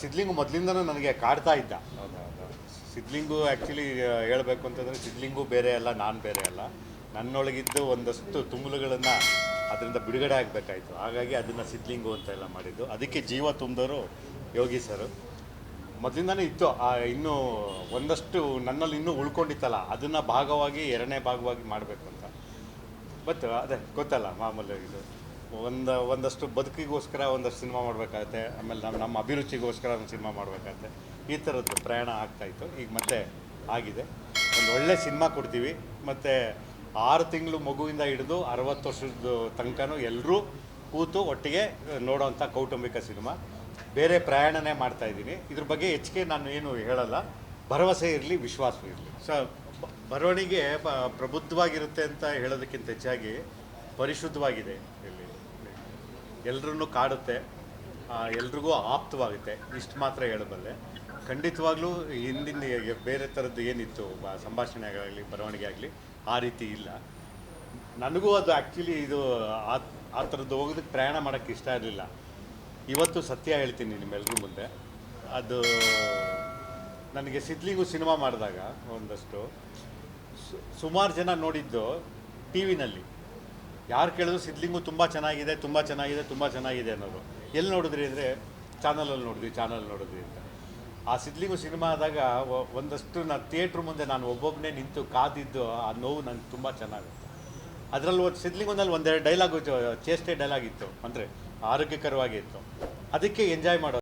ಸಿದ್ಲಿಂಗು ಮೊದಲಿಂದನೂ ನನಗೆ ಕಾಡ್ತಾ ಇದ್ದ. ಸಿದ್ಲಿಂಗು ಆ್ಯಕ್ಚುಲಿ ಹೇಳಬೇಕು ಅಂತಂದರೆ ಸಿದ್ಲಿಂಗು ಬೇರೆ ಅಲ್ಲ, ನಾನು ಬೇರೆ ಅಲ್ಲ. ನನ್ನೊಳಗಿದ್ದು ಒಂದಷ್ಟು ತುಂಬಲುಗಳನ್ನು ಅದರಿಂದ ಬಿಡುಗಡೆ ಆಗಬೇಕಾಯಿತು. ಹಾಗಾಗಿ ಅದನ್ನು ಸಿದ್ಲಿಂಗು ಅಂತ ಎಲ್ಲ ಮಾಡಿದ್ದು. ಅದಕ್ಕೆ ಜೀವ ತುಂಬಿದವರು ಯೋಗಿ ಸರ್. ಮೊದಲಿಂದನೇ ಇತ್ತು. ಇನ್ನೂ ಒಂದಷ್ಟು ನನ್ನಲ್ಲಿ ಇನ್ನೂ ಉಳ್ಕೊಂಡಿತ್ತಲ್ಲ, ಅದನ್ನು ಭಾಗವಾಗಿ, ಎರಡನೇ ಭಾಗವಾಗಿ ಮಾಡಬೇಕು ಅಂತ. ಬಟ್ ಅದೇ, ಗೊತ್ತಲ್ಲ, ಮಾಮೂಲಿ ಇದು. ಒಂದು ಒಂದಷ್ಟು ಬದುಕಿಗೋಸ್ಕರ ಒಂದಷ್ಟು ಸಿನಿಮಾ ಮಾಡಬೇಕಾಗತ್ತೆ. ಆಮೇಲೆ ನಮ್ಮ ನಮ್ಮ ಅಭಿರುಚಿಗೋಸ್ಕರ ಒಂದು ಸಿನಿಮಾ ಮಾಡಬೇಕಾಗತ್ತೆ. ಈ ಥರದ್ದು ಪ್ರಯಾಣ ಆಗ್ತಾಯಿತ್ತು ಈಗ ಮತ್ತೆ ಆಗಿದೆ. ಒಂದು ಒಳ್ಳೆ ಸಿನಿಮಾ ಕೊಡ್ತೀವಿ. ಮತ್ತು ಆರು ತಿಂಗಳು ಮಗುವಿಂದ ಹಿಡಿದು ಅರವತ್ತು ವರ್ಷದ ತನಕನೂ ಎಲ್ಲರೂ ಕೂತು ಒಟ್ಟಿಗೆ ನೋಡೋವಂಥ ಕೌಟುಂಬಿಕ ಸಿನಿಮಾ. ಬೇರೆ ಪ್ರಯಾಣನೇ ಮಾಡ್ತಾ ಇದ್ದೀನಿ. ಇದ್ರ ಬಗ್ಗೆ ಹೆಚ್ಚಿಗೆ ನಾನು ಏನು ಹೇಳಲ್ಲ. ಭರವಸೆ ಇರಲಿ ವಿಶ್ವಾಸ ಇರಲಿ. ಸೊ ಬರವಣಿಗೆ ಪ್ರಬುದ್ಧವಾಗಿರುತ್ತೆ ಅಂತ ಹೇಳೋದಕ್ಕಿಂತ ಹೆಚ್ಚಾಗಿ ಪರಿಶುದ್ಧವಾಗಿದೆ ಇಲ್ಲಿ. ಎಲ್ಲರನ್ನೂ ಕಾಡುತ್ತೆ ಎಲ್ರಿಗೂ ಆಪ್ತವಾಗುತ್ತೆ, ಇಷ್ಟು ಮಾತ್ರ ಹೇಳಬಲ್ಲೆ. ಖಂಡಿತವಾಗ್ಲೂ ಹಿಂದಿನ ಬೇರೆ ಥರದ್ದು ಏನಿತ್ತು ಸಂಭಾಷಣೆ ಆಗಲಿ ಬರವಣಿಗೆ ಆಗಲಿ, ಆ ರೀತಿ ಇಲ್ಲ. ನನಗೂ ಅದು ಆ್ಯಕ್ಚುಲಿ ಇದು ಆ ಆ ಥರದ್ದು ಹೋಗೋದಕ್ಕೆ ಪ್ರಯಾಣ ಮಾಡೋಕ್ಕೆ ಇಷ್ಟ ಇರಲಿಲ್ಲ. ಇವತ್ತು ಸತ್ಯ ಹೇಳ್ತೀನಿ ನಿಮ್ಮೆಲ್ಲರ ಮುಂದೆ. ಅದು ನನಗೆ ಸಿದ್ಲಿಗೂ ಸಿನಿಮಾ ಮಾಡಿದಾಗ ಒಂದಷ್ಟು ಸುಮಾರು ಜನ ನೋಡಿದ್ದು ಟಿ ವಿನಲ್ಲಿ. ಯಾರು ಕೇಳಿದ್ರು ಸಿದ್ಲಿಂಗು ತುಂಬ ಚೆನ್ನಾಗಿದೆ ತುಂಬ ಚೆನ್ನಾಗಿದೆ ತುಂಬ ಚೆನ್ನಾಗಿದೆ ಅನ್ನೋರು ಎಲ್ಲಿ ನೋಡಿದ್ರಿ ಅಂದರೆ ಚಾನಲಲ್ಲಿ ನೋಡಿದ್ವಿ ಚಾನಲ್ ನೋಡಿದ್ವಿ ಅಂತ. ಆ ಸಿದ್ಲಿಂಗು ಸಿನಿಮಾ ಆದಾಗ ಒಂದಷ್ಟು ನಾನು ಥಿಯೇಟ್ರ್ ಮುಂದೆ ನಾನು ಒಬ್ಬೊಬ್ಬನೇ ನಿಂತು ಕಾದಿದ್ದು ಆ ನೋವು ನಂಗೆ ತುಂಬ ಚೆನ್ನಾಗುತ್ತೆ. ಅದರಲ್ಲಿ ಒಂದು ಸಿದ್ಲಿಂಗೊಂದಲ್ಲಿ ಒಂದೆರಡು ಡೈಲಾಗು ಚೇಷ್ಟೆ ಡೈಲಾಗ್ ಇತ್ತು. ಅಂದರೆ ಆರೋಗ್ಯಕರವಾಗಿತ್ತು. ಅದಕ್ಕೆ ಎಂಜಾಯ್ ಮಾಡೋದು.